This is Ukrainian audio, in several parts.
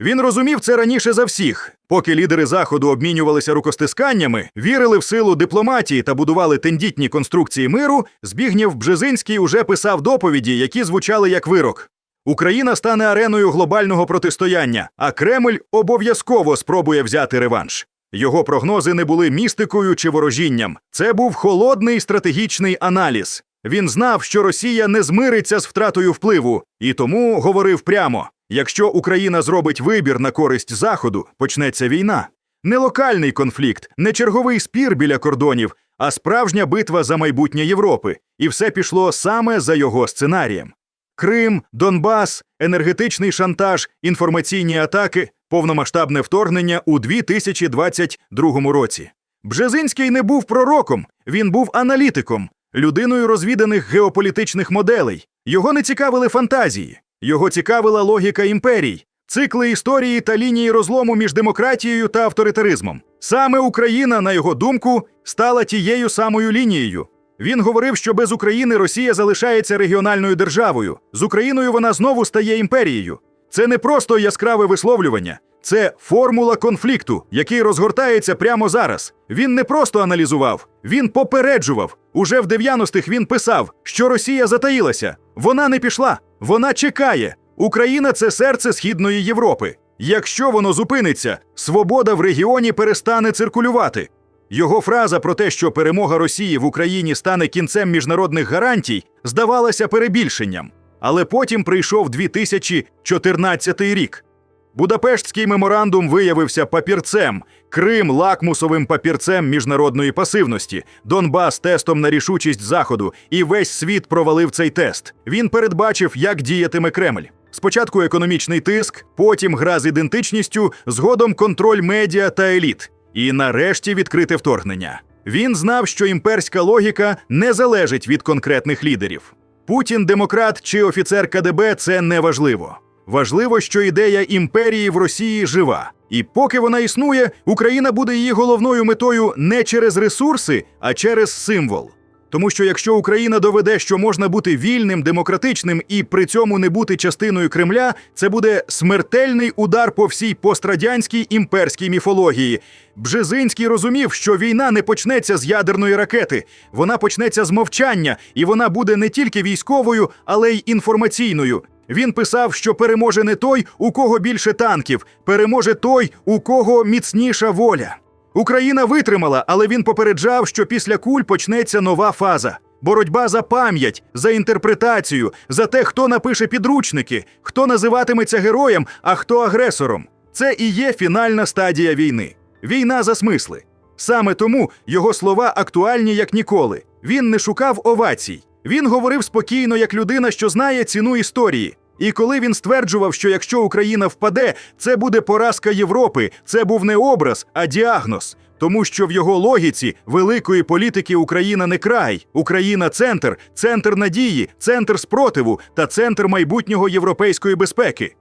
Він розумів це раніше за всіх. Поки лідери заходу обмінювалися рукостисканнями, вірили в силу дипломатії та будували тендітні конструкції миру. Збігнєв Бжезинський уже писав доповіді, які звучали як вирок. Україна стане ареною глобального протистояння, а Кремль обов'язково спробує взяти реванш. Його прогнози не були містикою чи ворожінням. Це був холодний стратегічний аналіз. Він знав, що Росія не змириться з втратою впливу, і тому говорив прямо: якщо Україна зробить вибір на користь Заходу, почнеться війна. Не локальний конфлікт, не черговий спір біля кордонів, а справжня битва за майбутнє Європи. І все пішло саме за його сценарієм. Крим, Донбас, енергетичний шантаж, інформаційні атаки, повномасштабне вторгнення у 2022 році. Бжезинський не був пророком, він був аналітиком, людиною розвіданих геополітичних моделей. Його не цікавили фантазії, його цікавила логіка імперій, цикли історії та лінії розлому між демократією та авторитаризмом. Саме Україна, на його думку, стала тією самою лінією. Він говорив, що без України Росія залишається регіональною державою. З Україною вона знову стає імперією. Це не просто яскраве висловлювання, це формула конфлікту, який розгортається прямо зараз. Він не просто аналізував, він попереджував. Уже в 90-х він писав, що Росія затаїлася. Вона не пішла, вона чекає. Україна це серце Східної Європи. Якщо воно зупиниться, свобода в регіоні перестане циркулювати. Його фраза про те, що перемога Росії в Україні стане кінцем міжнародних гарантій, здавалася перебільшенням. Але потім прийшов 2014 рік. Будапештський меморандум виявився папірцем, Крим лакмусовим папірцем міжнародної пасивності, Донбас тестом на рішучість Заходу, і весь світ провалив цей тест. Він передбачив, як діятиме Кремль. Спочатку економічний тиск, потім гра з ідентичністю, згодом контроль медіа та еліт. І нарешті відкрите вторгнення. Він знав, що імперська логіка не залежить від конкретних лідерів. Путін, демократ чи офіцер КДБ це не важливо. Важливо, що ідея імперії в Росії жива. І поки вона існує, Україна буде її головною метою не через ресурси, а через символ. Тому що якщо Україна доведе, що можна бути вільним, демократичним і при цьому не бути частиною Кремля, це буде смертельний удар по всій пострадянській імперській міфології. Бжезинський розумів, що війна не почнеться з ядерної ракети, вона почнеться з мовчання, і вона буде не тільки військовою, але й інформаційною. Він писав, що переможе не той, у кого більше танків, переможе той, у кого міцніша воля. Україна витримала, але він попереджав, що після куль почнеться нова фаза. Боротьба за пам'ять, за інтерпретацію, за те, хто напише підручники, хто називатиметься героєм, а хто агресором. Це і є фінальна стадія війни. Війна за смисли. Саме тому його слова актуальні як ніколи. Він не шукав овацій. Він говорив спокійно, як людина, що знає ціну історії. І коли він стверджував, що якщо Україна впаде, це буде поразка Європи, це був не образ, а діагноз. Тому що в його логіці великої політики Україна не край, Україна центр, центр надії, центр спротиву та центр майбутнього європейської безпеки.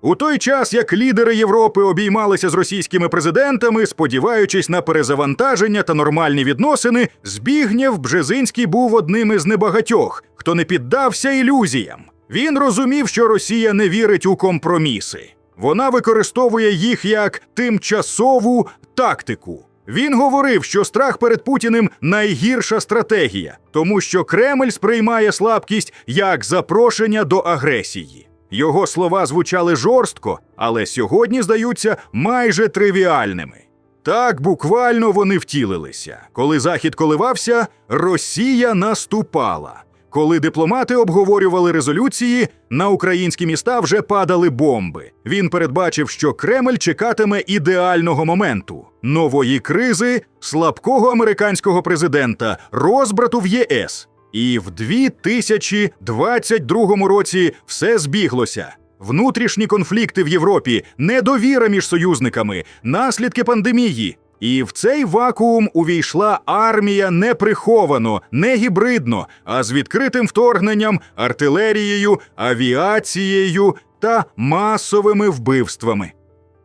У той час, як лідери Європи обіймалися з російськими президентами, сподіваючись на перезавантаження та нормальні відносини, Збігнєв Бжезинський був одним із небагатьох, хто не піддався ілюзіям. Він розумів, що Росія не вірить у компроміси. Вона використовує їх як тимчасову тактику. Він говорив, що страх перед Путіним найгірша стратегія, тому що Кремль сприймає слабкість як запрошення до агресії. Його слова звучали жорстко, але сьогодні здаються майже тривіальними. Так буквально вони втілилися. Коли Захід коливався, Росія наступала. Коли дипломати обговорювали резолюції, на українські міста вже падали бомби. Він передбачив, що Кремль чекатиме ідеального моменту нової кризи, слабкого американського президента, розбрату в ЄС. І в 2022 році все збіглося. Внутрішні конфлікти в Європі, недовіра між союзниками, наслідки пандемії. І в цей вакуум увійшла армія не приховано, не гібридно, а з відкритим вторгненням, артилерією, авіацією та масовими вбивствами.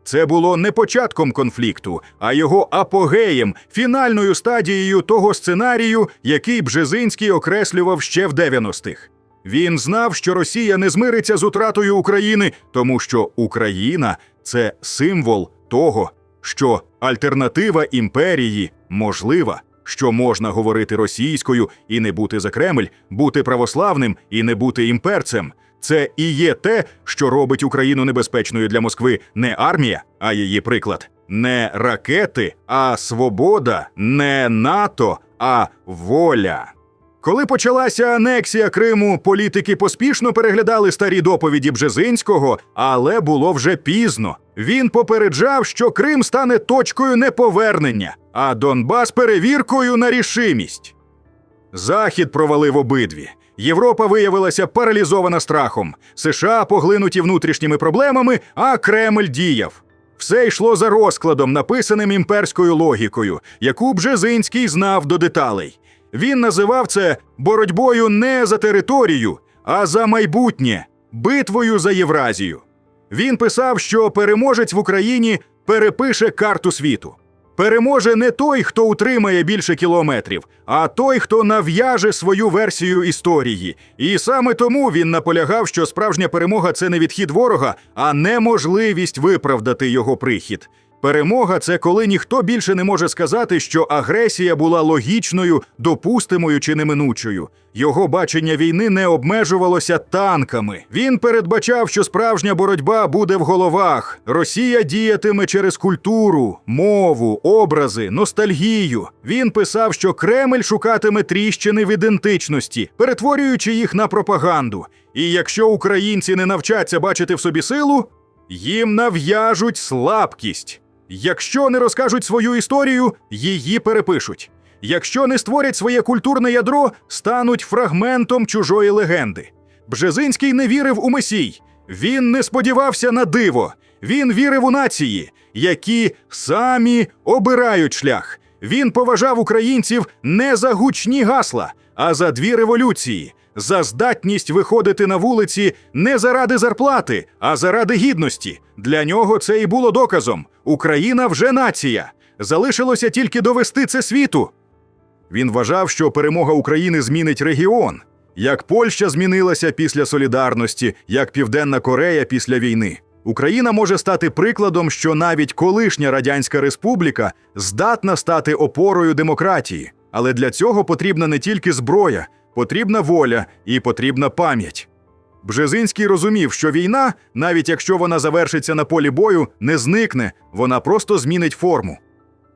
Це було не початком конфлікту, а його апогеєм, фінальною стадією того сценарію, який Бжезинський окреслював ще в 90-х. Він знав, що Росія не змириться з утратою України, тому що Україна це символ того, що альтернатива імперії можлива, що можна говорити російською і не бути за Кремль, бути православним і не бути імперцем. Це і є те, що робить Україну небезпечною для Москви не армія, а її приклад, не ракети, а свобода, не НАТО, а воля. Коли почалася анексія Криму, політики поспішно переглядали старі доповіді Бжезинського, але було вже пізно. Він попереджав, що Крим стане точкою неповернення, а Донбас перевіркою на рішимість. Захід провалив обидві. Європа виявилася паралізована страхом. США поглинуті внутрішніми проблемами, а Кремль діяв. Все йшло за розкладом, написаним імперською логікою, яку Бжезинський знав до деталей. Він називав це боротьбою не за територію, а за майбутнє, битвою за Євразію. Він писав, що переможець в Україні перепише карту світу. Переможе не той, хто утримає більше кілометрів, а той, хто нав'яже свою версію історії. І саме тому він наполягав, що справжня перемога це не відхід ворога, а неможливість виправдати його прихід. Перемога це коли ніхто більше не може сказати, що агресія була логічною, допустимою чи неминучою. Його бачення війни не обмежувалося танками. Він передбачав, що справжня боротьба буде в головах. Росія діятиме через культуру, мову, образи, ностальгію. Він писав, що Кремль шукатиме тріщини в ідентичності, перетворюючи їх на пропаганду. І якщо українці не навчаться бачити в собі силу, їм нав'яжуть слабкість. Якщо не розкажуть свою історію, її перепишуть. Якщо не створять своє культурне ядро, стануть фрагментом чужої легенди. Бжезинський не вірив у месій. Він не сподівався на диво. Він вірив у нації, які самі обирають шлях. Він поважав українців не за гучні гасла, а за дві революції, за здатність виходити на вулиці не заради зарплати, а заради гідності. Для нього це і було доказом: Україна вже нація. Залишилося тільки довести це світу. Він вважав, що перемога України змінить регіон, як Польща змінилася після солідарності, як Південна Корея після війни. Україна може стати прикладом, що навіть колишня радянська республіка здатна стати опорою демократії, але для цього потрібна не тільки зброя, потрібна воля і потрібна пам'ять. Бжезинський розумів, що війна, навіть якщо вона завершиться на полі бою, не зникне, вона просто змінить форму.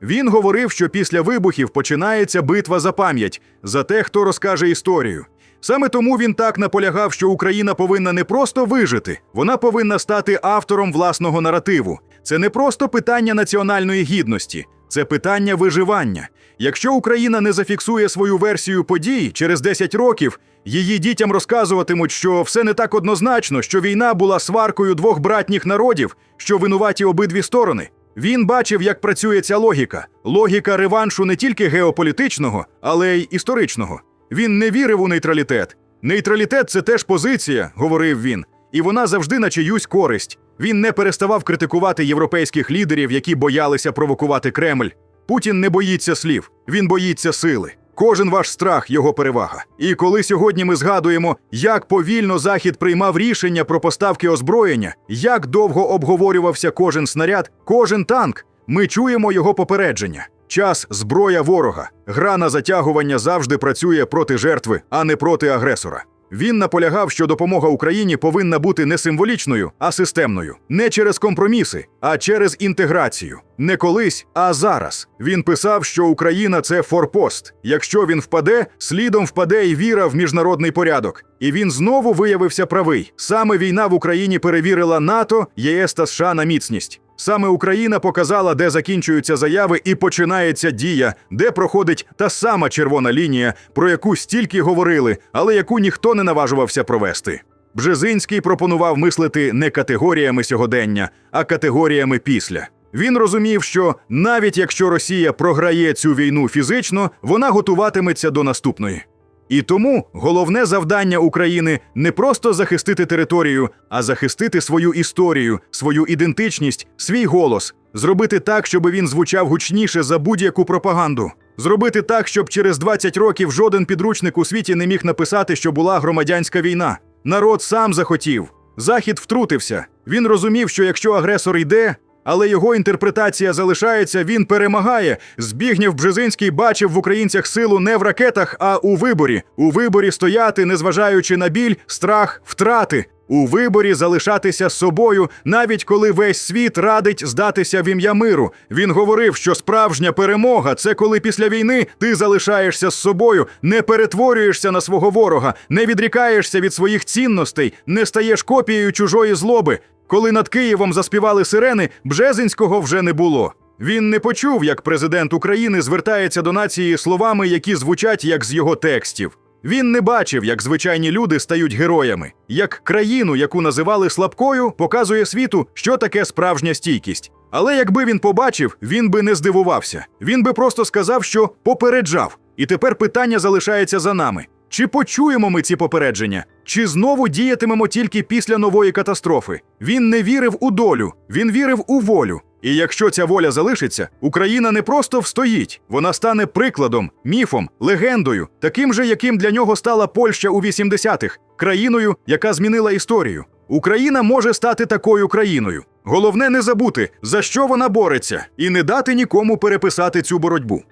Він говорив, що після вибухів починається битва за пам'ять, за те, хто розкаже історію. Саме тому він так наполягав, що Україна повинна не просто вижити, вона повинна стати автором власного наративу. Це не просто питання національної гідності, це питання виживання. Якщо Україна не зафіксує свою версію подій через 10 років, її дітям розказуватимуть, що все не так однозначно, що війна була сваркою двох братніх народів, що винуваті обидві сторони. Він бачив, як працює ця логіка логіка реваншу не тільки геополітичного, але й історичного. Він не вірив у нейтралітет. Нейтралітет це теж позиція, говорив він, і вона завжди на чиюсь користь. Він не переставав критикувати європейських лідерів, які боялися провокувати Кремль. Путін не боїться слів, він боїться сили. Кожен ваш страх його перевага. І коли сьогодні ми згадуємо, як повільно Захід приймав рішення про поставки озброєння, як довго обговорювався кожен снаряд, кожен танк, ми чуємо його попередження. Час зброя ворога. Гра на затягування завжди працює проти жертви, а не проти агресора. Він наполягав, що допомога Україні повинна бути не символічною, а системною, не через компроміси, а через інтеграцію. Не колись, а зараз. Він писав, що Україна це форпост. Якщо він впаде, слідом впаде й віра в міжнародний порядок. І він знову виявився правий. Саме війна в Україні перевірила НАТО, ЄС та США на міцність. Саме Україна показала, де закінчуються заяви і починається дія, де проходить та сама червона лінія, про яку стільки говорили, але яку ніхто не наважувався провести. Бжезинський пропонував мислити не категоріями сьогодення, а категоріями після. Він розумів, що навіть якщо Росія програє цю війну фізично, вона готуватиметься до наступної. І тому головне завдання України не просто захистити територію, а захистити свою історію, свою ідентичність, свій голос, зробити так, щоб він звучав гучніше за будь-яку пропаганду. Зробити так, щоб через 20 років жоден підручник у світі не міг написати, що була громадянська війна. Народ сам захотів. Захід втрутився. Він розумів, що якщо агресор йде, але його інтерпретація залишається, він перемагає. Збігнєв Бжезинський бачив в українцях силу не в ракетах, а у виборі. У виборі стояти, незважаючи на біль, страх, втрати. У виборі залишатися собою, навіть коли весь світ радить здатися в ім'я миру. Він говорив, що справжня перемога це коли після війни ти залишаєшся з собою, не перетворюєшся на свого ворога, не відрікаєшся від своїх цінностей, не стаєш копією чужої злоби. Коли над Києвом заспівали сирени, Бжезинського вже не було. Він не почув, як президент України звертається до нації словами, які звучать як з його текстів. Він не бачив, як звичайні люди стають героями, як країну, яку називали слабкою, показує світу, що таке справжня стійкість. Але якби він побачив, він би не здивувався. Він би просто сказав, що попереджав. І тепер питання залишається за нами. Чи почуємо ми ці попередження? Чи знову діятимемо тільки після нової катастрофи? Він не вірив у долю, він вірив у волю. І якщо ця воля залишиться, Україна не просто встоїть, вона стане прикладом, міфом, легендою, таким же, яким для нього стала Польща у 80-х, країною, яка змінила історію. Україна може стати такою країною. Головне не забути, за що вона бореться, і не дати нікому переписати цю боротьбу.